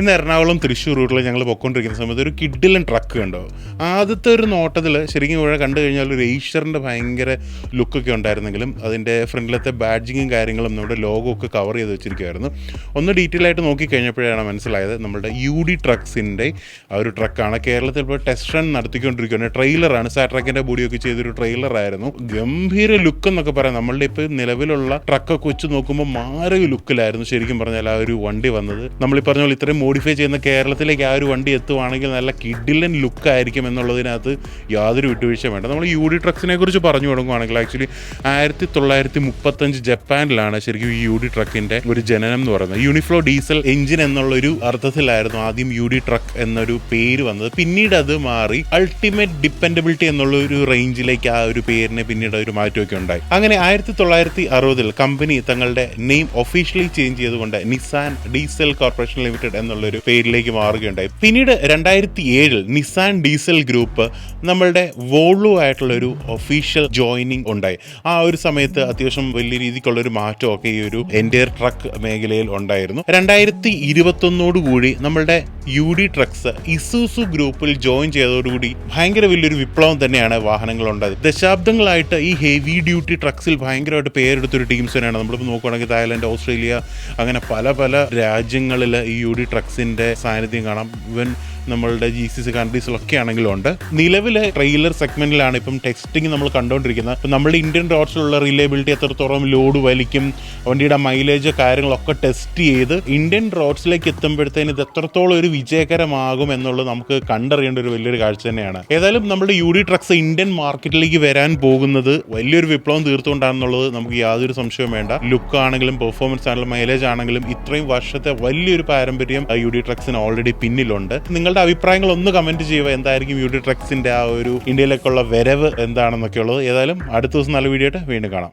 ഇന്ന് എറണാകുളം തൃശ്ശൂർ റൂട്ടിൽ ഞങ്ങൾ പൊയ്ക്കൊണ്ടിരിക്കുന്ന സമയത്ത് ഒരു കിഡിലൻ ട്രക്ക് കണ്ടോ? ആദ്യത്തെ ഒരു നോട്ടത്തിൽ ശരിക്കും ഇവിടെ കണ്ടു കഴിഞ്ഞാൽ ഒരു ഈശ്വറിന്റെ ഭയങ്കര ലുക്കൊക്കെ ഉണ്ടായിരുന്നെങ്കിലും അതിന്റെ ഫ്രണ്ടിലത്തെ ബാഡ്ജിങ്ങും കാര്യങ്ങളും നമ്മുടെ ലോഗോ ഒക്കെ കവർ ചെയ്ത് വെച്ചിരിക്കുമായിരുന്നു ഒന്ന് ഡീറ്റെയിൽ ആയിട്ട് നോക്കിക്കഴിഞ്ഞപ്പോഴാണ് മനസ്സിലായത് നമ്മുടെ യു ഡി ട്രക്സിന്റെ ആ ഒരു ട്രക്കാണ് കേരളത്തിൽ ഇപ്പോൾ ടെസ്റ്റ് റൺ നടത്തിക്കൊണ്ടിരിക്കുകയാണ്. ട്രെയിലറാണ് സാട്രാക്കിന്റെ ബോഡിയൊക്കെ ചെയ്തൊരു ട്രെയിലറായിരുന്നു ഗംഭീര ലുക്ക് എന്നൊക്കെ പറയാം. നമ്മളുടെ ഇപ്പോൾ നിലവിലുള്ള ട്രക്കൊക്കെ വെച്ച് നോക്കുമ്പോൾ മാരക ലുക്കിലായിരുന്നു ശരിക്കും പറഞ്ഞാൽ ആ ഒരു വണ്ടി വന്നത്. നമ്മൾ ഈ പറഞ്ഞ പോലെ ഇത്രയും മോഡിഫൈ ചെയ്യുന്ന കേരളത്തിലേക്ക് ആ ഒരു വണ്ടി എത്തുവാണെങ്കിൽ നല്ല കിഡിലൻ ലുക്ക് ആയിരിക്കും എന്നുള്ളതിനകത്ത് യാതൊരു വിട്ടുവീഴ്ച വേണ്ട. നമ്മൾ യു ഡി ട്രക്സിനെ കുറിച്ച് പറഞ്ഞു തുടങ്ങുവാണെങ്കിൽ ആക്ച്വലി ആയിരത്തി തൊള്ളായിരത്തി മുപ്പത്തഞ്ച് ജപ്പാനിലാണ് ശരിക്കും ഈ യു ഡി ട്രക്കിന്റെ ഒരു ജനനം എന്ന് പറയുന്നത്. യൂണിഫ്ലോ ഡീസൽ എഞ്ചിൻ എന്നുള്ളൊരു അർത്ഥത്തിലായിരുന്നു ആദ്യം യു ഡി ട്രക്ക് എന്നൊരു പേര് വന്നത്. പിന്നീട് അത് മാറി അൾട്ടിമേറ്റ് ഡിപ്പെൻഡബിലിറ്റി എന്നുള്ള ഒരു റേഞ്ചിലേക്ക് ആ ഒരു പേരിനെ പിന്നീട് ഒരു മാറ്റമൊക്കെ ഉണ്ടായി. അങ്ങനെ ആയിരത്തി തൊള്ളായിരത്തി അറുപതിൽ കമ്പനി തങ്ങളുടെ നെയിം ഒഫീഷ്യലി ചേഞ്ച് ചെയ്തുകൊണ്ട് നിസാൻ ഡീസൽ കോർപ്പറേഷൻ ലിമിറ്റഡ് എന്നുള്ളൊരു പേരിലേക്ക് മാറുകയുണ്ടായി. പിന്നീട് രണ്ടായിരത്തി ഏഴിൽ നിസാൻ ഡീസൽ ഗ്രൂപ്പ് നമ്മളുടെ വോൾവോ ആയിട്ടുള്ള ഒരു ഒഫീഷ്യൽ ജോയിനിങ് ഉണ്ടായി. ആ ഒരു സമയത്ത് അത്യാവശ്യം വലിയ രീതിക്കുള്ള ഒരു മാറ്റമൊക്കെ ഈ ഒരു എന്റെ ട്രക്ക് മേഖലയിൽ ഉണ്ടായിരുന്നു. രണ്ടായിരത്തി ഇരുപത്തൊന്നോട് കൂടി നമ്മളുടെ യു ഡി ട്രക്സ് ഇസൂസു ഗ്രൂപ്പിൽ ജോയിൻ ചെയ്തതോടുകൂടി ഭയങ്കര വലിയൊരു വിപ്ലവം തന്നെയാണ് വാഹനങ്ങൾ ഉണ്ടായത് ദശാബ്ദങ്ങളായിട്ട് ഈ ഹെവി ഡ്യൂട്ടി ട്രക്സിൽ ഭയങ്കരമായിട്ട് പേരെടുത്തൊരു ടീംസ് തന്നെയാണ്. നമ്മളിപ്പോൾ നോക്കുകയാണെങ്കിൽ തായ്ലൻഡ് ഓസ്ട്രേലിയ അങ്ങനെ പല പല രാജ്യങ്ങളിൽ ഈ യു ഡി ട്രക്സിന്റെ സാന്നിധ്യം കാണാം. ഇവൻ നമ്മളുടെ ജി സി സി കൺട്രീസിലൊക്കെ ആണെങ്കിലും ഉണ്ട് നിലവിലെ ട്രെയിലർ സെഗ്മെന്റിലാണ് ഇപ്പം ടെസ്റ്റിംഗ് നമ്മൾ കണ്ടുകൊണ്ടിരിക്കുന്നത് അപ്പം നമ്മുടെ ഇന്ത്യൻ റോഡ്സിലുള്ള റിലയബിലിറ്റി എത്രത്തോളം ലോഡ് വലിക്കും വണ്ടിയുടെ മൈലേജ് കാര്യങ്ങളൊക്കെ ടെസ്റ്റ് ചെയ്ത് ഇന്ത്യൻ റോഡ്സിലേക്ക് എത്തുമ്പോഴത്തേന് ഇത് എത്രത്തോളം ഒരു വിജയകരമാകും എന്നുള്ളത് നമുക്ക് കണ്ടറിയേണ്ട ഒരു വലിയൊരു കാഴ്ച തന്നെയാണ്. ഏതായാലും നമ്മുടെ യു ഡി ട്രക്സ് ഇന്ത്യൻ മാർക്കറ്റിലേക്ക് വരാൻ പോകുന്നത് വലിയൊരു വിപ്ലവം തീർത്തുകൊണ്ടാണെന്നുള്ളത് നമുക്ക് യാതൊരു സംശയവും വേണ്ട. ലുക്ക് ആണെങ്കിലും പെർഫോമൻസ് ആണെങ്കിലും മൈലേജ് ആണെങ്കിലും ഇത്രയും വർഷത്തെ വലിയൊരു പാരമ്പര്യം യു ഡി ട്രക്സിന് ഓൾറെഡി പിന്നിലുണ്ട്. നിങ്ങളുടെ അഭിപ്രായങ്ങൾ ഒന്ന് കമന്റ് ചെയ്യുക. എന്തായിരിക്കും യൂട്യൂബ് ട്രക്സിന്റെ ആ ഒരു ഇന്ത്യയിലേക്കുള്ള വരവ് എന്താണെന്നൊക്കെ ഉള്ളത് ഏതായാലും അടുത്ത ദിവസം നല്ല വീഡിയോ ആയിട്ട് വീണ്ടും കാണാം.